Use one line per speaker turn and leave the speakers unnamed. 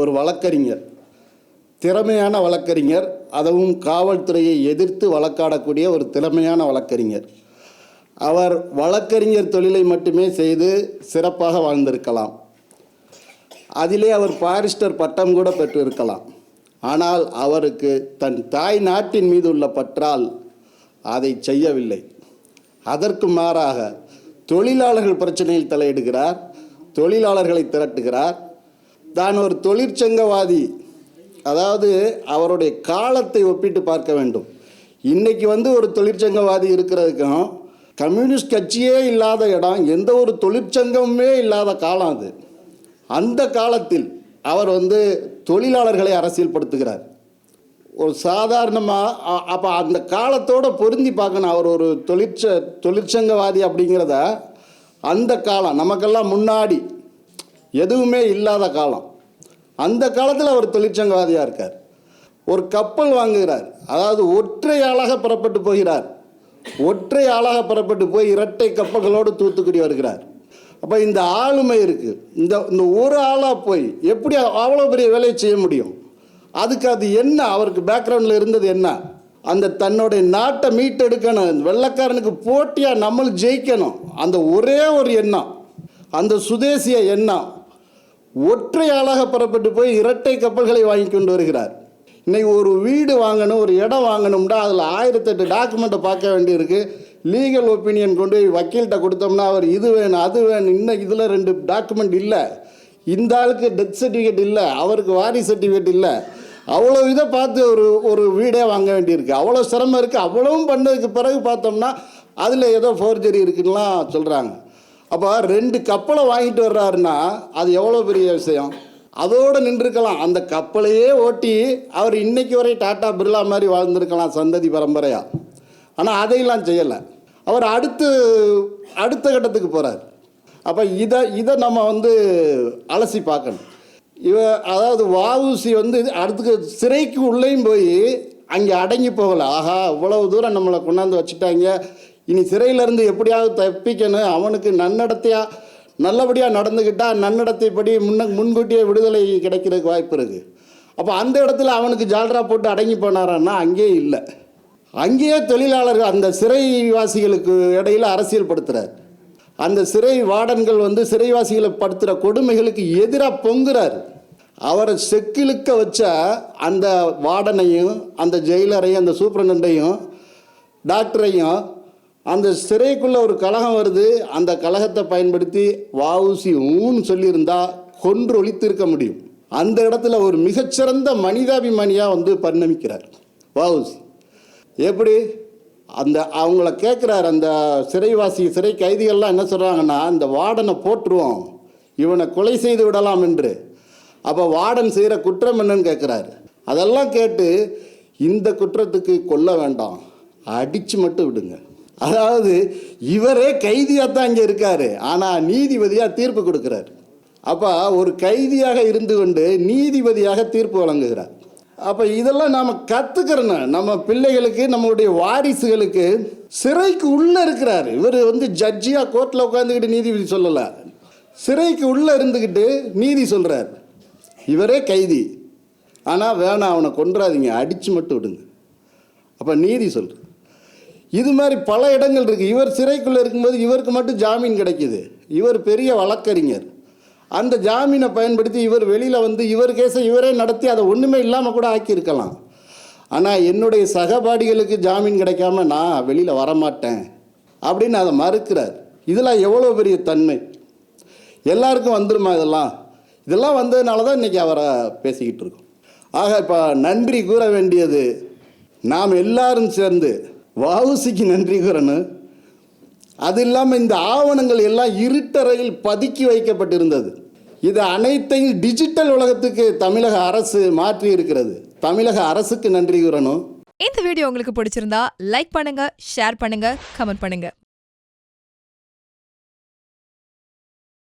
ஒரு வழக்கறிஞர். திறமையான வழக்கறிஞர் அதுவும் காவல்துறையை எதிர்த்து வழக்காடக்கூடிய ஒரு திறமையான வழக்கறிஞர். அவர் வழக்கறிஞர் தொழிலை மட்டுமே செய்து சிறப்பாக வாழ்ந்திருக்கலாம். அதிலே அவர் பாரிஸ்டர் பட்டம் கூட பெற்றிருக்கலாம். ஆனால் அவருக்கு தன் தாய் நாட்டின் மீது உள்ள பற்றால் அதை செய்யவில்லை. அதற்கு மாறாக தொழிலாளர்கள் பிரச்சனையில் தலையிடுகிறார் தொழிலாளர்களை திரட்டுகிறார் தான் ஒரு தொழிற்சங்கவாதி. அதாவது அவருடைய காலத்தை ஒப்பிட்டு பார்க்க வேண்டும். இன்றைக்கி வந்து ஒரு தொழிற்சங்கவாதி இருக்கிறதுக்கும் கம்யூனிஸ்ட் கட்சியே இல்லாத இடம் எந்த ஒரு தொழிற்சங்கமுமே இல்லாத காலம் அது. அந்த காலத்தில் அவர் வந்து தொழிலாளர்களை அரசியல்படுத்துகிறார். ஒரு சாதாரணமாக அப்போ அந்த காலத்தோட பொருந்தி பார்க்கணும் அவர் ஒரு தொழிற்ச தொழிற்சங்கவாதி அப்படிங்கிறத. அந்த காலம் நமக்கெல்லாம் முன்னாடி எதுவுமே இல்லாத காலம். அந்த காலத்தில் அவர் தொழிற்சங்கவாதியாக இருக்கார். ஒரு கப்பல் வாங்குகிறார். அதாவது ஒற்றை ஆளாக புறப்பட்டு போகிறார். ஒற்றை ஆளாக புறப்பட்டு போய் இரட்டை கப்பல்களோடு தூத்துக்குடி வருகிறார். அப்போ இந்த ஆளுமை இருக்குது இந்த இந்த ஒரு ஆளாக போய் எப்படி அவ்வளோ பெரிய வேலையை செய்ய முடியும்? அதுக்கு அது என்ன? அவருக்கு பேக்ரவுண்டில் இருந்தது என்ன? அந்த தன்னுடைய நாட்டை மீட்டெடுக்கணும். வெள்ளைக்காரனுக்கு போட்டியாக நம்மளும் ஜெயிக்கணும். அந்த ஒரே ஒரு எண்ணம். அந்த சுதேசிய எண்ணம். ஒற்றை ஆளாக புறப்பட்டு போய் இரட்டை கப்பல்களை வாங்கி கொண்டு வருகிறார். இன்னைக்கு ஒரு வீடு வாங்கணும் ஒரு இடம் வாங்கணும்னா அதில் ஆயிரத்தெட்டு டாக்குமெண்ட்டை பார்க்க வேண்டியிருக்கு. லீகல் ஒப்பீனியன் கொண்டு போய் வக்கீல்கிட்ட கொடுத்தோம்னா அவர் இது வேணும் அது வேணும் இன்னும் இதில் ரெண்டு டாக்குமெண்ட் இல்லை. இந்த ஆளுக்கு டெத் சர்டிஃபிகேட் இல்லை அவருக்கு வாரி சர்டிஃபிகேட் இல்லை. அவ்வளோ இதை பார்த்து ஒரு ஒரு வீடே வாங்க வேண்டியிருக்கு. அவ்வளோ சிரமம் இருக்குது அவ்வளவும் பண்ணதுக்கு பிறகு பார்த்தோம்னா அதில் ஏதோ ஃபோர்ஜரி இருக்குன்னுலாம் சொல்கிறாங்க அப்போ ரெண்டு கப்பலை வாங்கிட்டு வர்றாருன்னா அது எவ்வளோ பெரிய விஷயம்? அதோடு நின்றுருக்கலாம். அந்த கப்பலையே ஓட்டி அவர் இன்னைக்கு வரை டாட்டா பிர்லா மாதிரி வாழ்ந்திருக்கலாம் சந்ததி பரம்பரையாக ஆனால் அதையெல்லாம் செய்யலை. அவர் அடுத்து அடுத்த கட்டத்துக்கு போகிறார் அப்போ இதை இதை நம்ம வந்து அலசி பார்க்கணும். இவ அதாவது வாவுசி வந்து அடுத்துக்கு சிறைக்கு உள்ளேயும் போய் அங்கே அடங்கி போகலை. ஆஹா இவ்வளவு தூரம் நம்மளை கொண்டாந்து வச்சுட்டாங்க. இனி சிறையிலேருந்து எப்படியாவது தப்பிக்கணும். அவனுக்கு நன்னடத்தையாக நல்லபடியாக நடந்துக்கிட்டால் நன்னடத்தைப்படி முன்ன முன்கூட்டியே விடுதலை கிடைக்கிறதுக்கு வாய்ப்பு இருக்குது அப்போ அந்த இடத்துல அவனுக்கு ஜால்ரா போட்டு அடங்கி போனாரான்னா அங்கேயே இல்லை. அங்கேயே தொழிலாளர்கள் அந்த சிறைவாசிகளுக்கு இடையில அரசியல் படுத்துகிறார் அந்த சிறை வார்டன்கள் வந்து சிறைவாசிகளை படுத்துகிற கொடுமைகளுக்கு எதிராக பொங்குறார். அவரை செக்கிழுக்க வச்ச அந்த வார்டனையும் அந்த ஜெயிலரையும் அந்த சூப்பரண்டையும் டாக்டரையும் அந்த சிறைக்குள்ளே ஒரு கழகம் வருது. அந்த கழகத்தை பயன்படுத்தி வாவுசி ஊன்னு சொல்லியிருந்தா கொன்று ஒழித்திருக்க முடியும். அந்த இடத்துல ஒரு மிகச்சிறந்த மனிதாபிமானியாக வந்து பரிணமிக்கிறார் வாவுசி எப்படி? அந்த அவங்கள கேட்குறாரு அந்த சிறைவாசி சிறை கைதிகள்லாம் என்ன சொல்கிறாங்கன்னா இந்த வார்டனை போட்டுருவோம் இவனை கொலை செய்து விடலாம் என்று. அப்போ வார்டன் செய்கிற குற்றம் என்னன்னு கேட்குறாரு அதெல்லாம் கேட்டு இந்த குற்றத்துக்கு கொல்ல வேண்டாம். அடித்து மட்டும் விடுங்க. அதாவது இவரே கைதியாக தான் இங்கே இருக்கார். ஆனால் நீதிபதியாக தீர்ப்பு கொடுக்குறாரு. அப்போ ஒரு கைதியாக இருந்து கொண்டு நீதிபதியாக தீர்ப்பு வழங்குகிறார். அப்போ இதெல்லாம் நாம் கற்றுக்கிறோம் நம்ம பிள்ளைகளுக்கு நம்மளுடைய வாரிசுகளுக்கு சிறைக்கு உள்ளே இருக்கிறார். இவர் வந்து ஜட்ஜியாக கோர்ட்டில் உட்காந்துக்கிட்டு நீதிபதி சொல்லலை. சிறைக்கு உள்ளே இருந்துக்கிட்டு நீதி சொல்கிறார் இவரே கைதி. ஆனால் வேணாம் அவனை கொன்றாதீங்க. அடித்து மட்டும் விடுங்க. அப்போ நீதி சொல்கிறார் இது மாதிரி பல இடங்கள் இருக்குது இவர் சிறைக்குள்ளே இருக்கும்போது இவருக்கு மட்டும் ஜாமீன் கிடைக்கிது. இவர் பெரிய வழக்கறிஞர். அந்த ஜாமீனை பயன்படுத்தி இவர் வெளியில் வந்து இவர் கேஸை இவரே நடத்தி அதை ஒன்றுமே இல்லாமல் கூட ஆக்கியிருக்கலாம். ஆனால் என்னுடைய சகபாடிகளுக்கு ஜாமீன் கிடைக்காம நான் வெளியில் வரமாட்டேன் அப்படின்னு அதை மறுக்கிறார். இதெல்லாம் எவ்வளோ பெரிய தன்மை? எல்லாருக்கும் வந்துருமா இதெல்லாம்? இதெல்லாம் வந்ததுனால தான் இன்றைக்கி அவரை பேசிக்கிட்டு இருக்கோம். ஆக இப்போ நன்றி கூற வேண்டியது நாம் எல்லாரும் சேர்ந்து வாவுசிக்கு நன்றி கூறணும் அது இல்லாமல் இந்த ஆவணங்கள் எல்லாம் இருட்டறையில் பதுக்கி வைக்கப்பட்டிருந்தது. இது அனைத்தையும் டிஜிட்டல் உலகத்துக்கு தமிழக அரசு மாற்றி இருக்கிறது. தமிழக அரசுக்கு நன்றி கூறணும்
இந்த வீடியோ உங்களுக்கு பிடிச்சிருந்தா லைக் பண்ணுங்க ஷேர் பண்ணுங்க கமெண்ட் பண்ணுங்க.